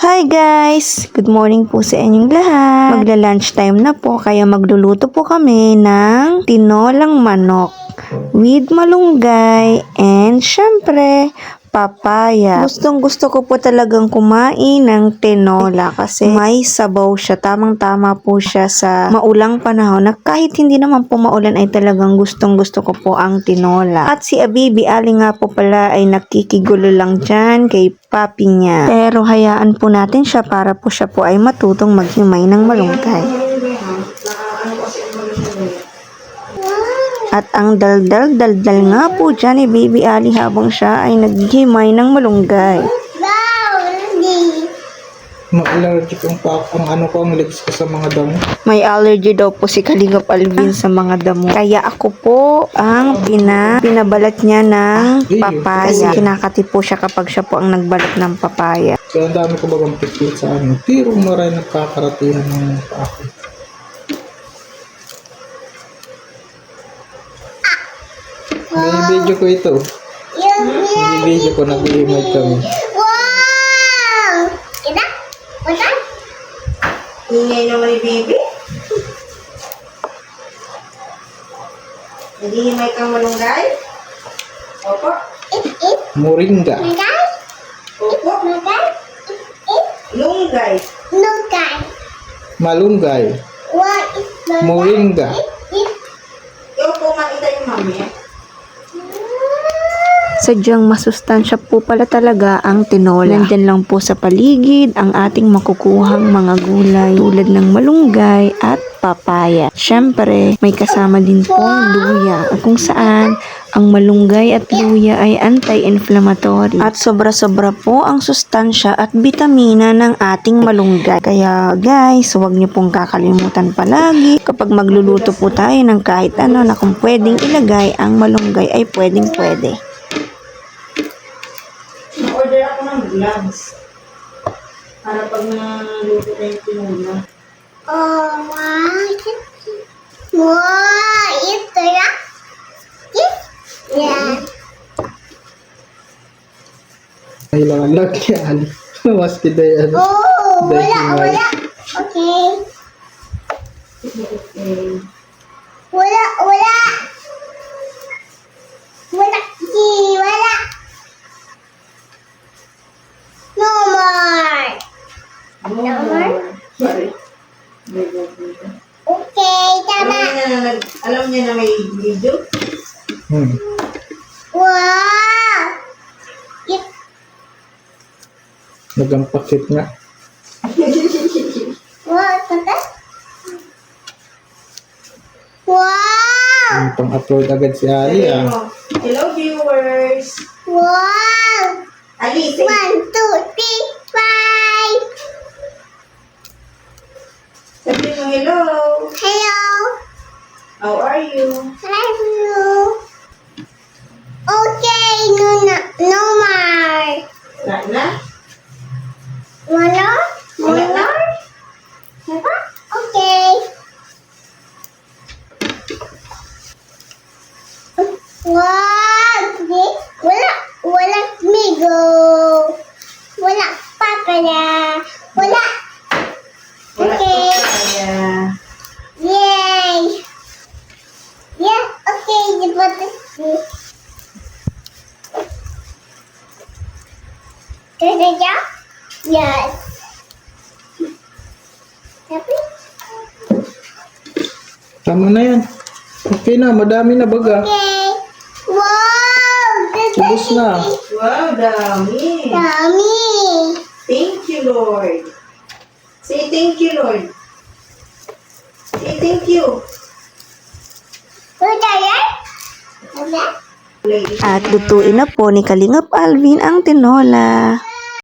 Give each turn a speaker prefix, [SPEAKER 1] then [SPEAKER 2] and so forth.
[SPEAKER 1] Hi guys! Good morning po sa inyong lahat. Magla-lunch time na po kaya magluluto po kami ng tinolang manok with malunggay and syempre papaya. Gustong gusto ko po talagang kumain ng tinola kasi may sabaw siya. Tamang tama po siya sa maulang panahon na kahit hindi naman po maulan ay talagang gustong gusto ko po ang tinola. At si Abibi Ali nga po pala ay nakikigulo lang dyan kay papi niya. Pero hayaan po natin siya para po siya po ay matutong maghimay ng malunggay. At ang daldal-daldal nga po dyan ni Baby Ali habang siya ay naghihimay ng malunggay.
[SPEAKER 2] Ma-allergic ang pa ang ano ko ang lips ko sa mga damo.
[SPEAKER 1] May allergy daw po si Kalingap Alvin sa mga damo. Kaya ako po ang pina, pinabalat niya ng papaya. Kinakati po siya kapag siya po ang nagbalat ng papaya.
[SPEAKER 2] Kaya ang dami ko bagang pikit sa ano. Pero maray nagkakaratihan ng ako. Video ko ito. Video ko nag-iimay kami.
[SPEAKER 3] Wow! Kita? Wala?
[SPEAKER 1] Ingay naman ni Baby. Naghihimay kang malunggay? Opo.
[SPEAKER 3] It, it,
[SPEAKER 2] Moringa.
[SPEAKER 3] magay?
[SPEAKER 1] Opo.
[SPEAKER 3] It,
[SPEAKER 1] Lunggay.
[SPEAKER 3] guy.
[SPEAKER 2] Malunggay.
[SPEAKER 3] What is the
[SPEAKER 2] Moringa.
[SPEAKER 3] It,
[SPEAKER 1] Opo, makita yung mami. Sadyang masustansya po pala talaga ang tinola. Nandyan lang po sa paligid ang ating makukuhang mga gulay tulad ng malunggay at papaya. Siyempre, may kasama din pong luya kung saan ang malunggay at luya ay anti-inflammatory. At sobra-sobra po ang sustansya at bitamina ng ating malunggay. Kaya guys, huwag niyo pong kakalimutan palagi kapag magluluto po tayo ng kahit ano na kung pwedeng ilagay ang malunggay ay pwedeng pwede. Na-order ako ng gloves. Para pag naluto na yung tinula.
[SPEAKER 3] oh, wow. Wow, ito ya? Yes? Yeah.
[SPEAKER 2] Kailangan lang kaya Ali. Maski na yan.
[SPEAKER 3] Oh, wala, wala. Okay. Wala, wala. Wala, di, wala. No more. No
[SPEAKER 1] Sorry.
[SPEAKER 3] Okay, tama.
[SPEAKER 1] Alam niya na may video?
[SPEAKER 2] Hmm.
[SPEAKER 3] Wow. It,
[SPEAKER 2] Nagampakit nga.
[SPEAKER 3] wow, tata. Wow.
[SPEAKER 2] Yung pang-upload agad si Ali ah.
[SPEAKER 1] Hello viewers!
[SPEAKER 3] Wow.
[SPEAKER 1] Ali, say
[SPEAKER 3] One,
[SPEAKER 1] are you?
[SPEAKER 3] Hello. Okay, no, no, no more.
[SPEAKER 1] Na na?
[SPEAKER 3] Wala?
[SPEAKER 1] Wala na?
[SPEAKER 3] Diba? Okay. Wow! Wala, wala migo. Wala pa pala. Wala.
[SPEAKER 1] Wala
[SPEAKER 3] Okay.
[SPEAKER 1] pa kaya.
[SPEAKER 3] Yay! Yeah, okay, di ba this? Siya? Yes. Tapi,
[SPEAKER 2] Tama na yan. Okay na, madami na baga.
[SPEAKER 3] okay. Wow!
[SPEAKER 2] Ubus na.
[SPEAKER 1] Wow, dami!
[SPEAKER 3] Dami!
[SPEAKER 1] Thank you, Lord. Say thank you, Lord. Say thank you.
[SPEAKER 3] Uda yan? Uda?
[SPEAKER 1] At lutuin na po ni Kalingap Alvin ang tinola.